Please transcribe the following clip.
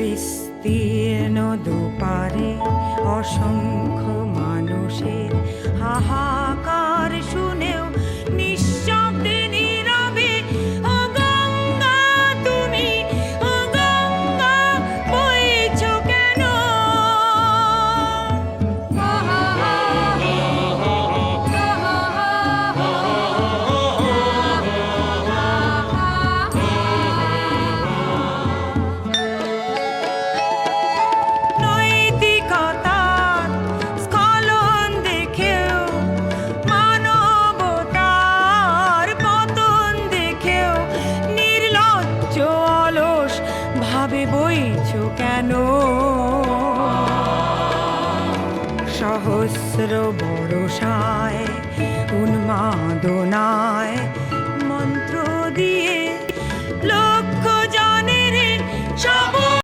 বিস্তীর্ণ দুপারে অসংখ্য ভাবে বইছ কেন? সহস্র বড়সায় উন্মাদনায় মন্ত্র দিয়ে সব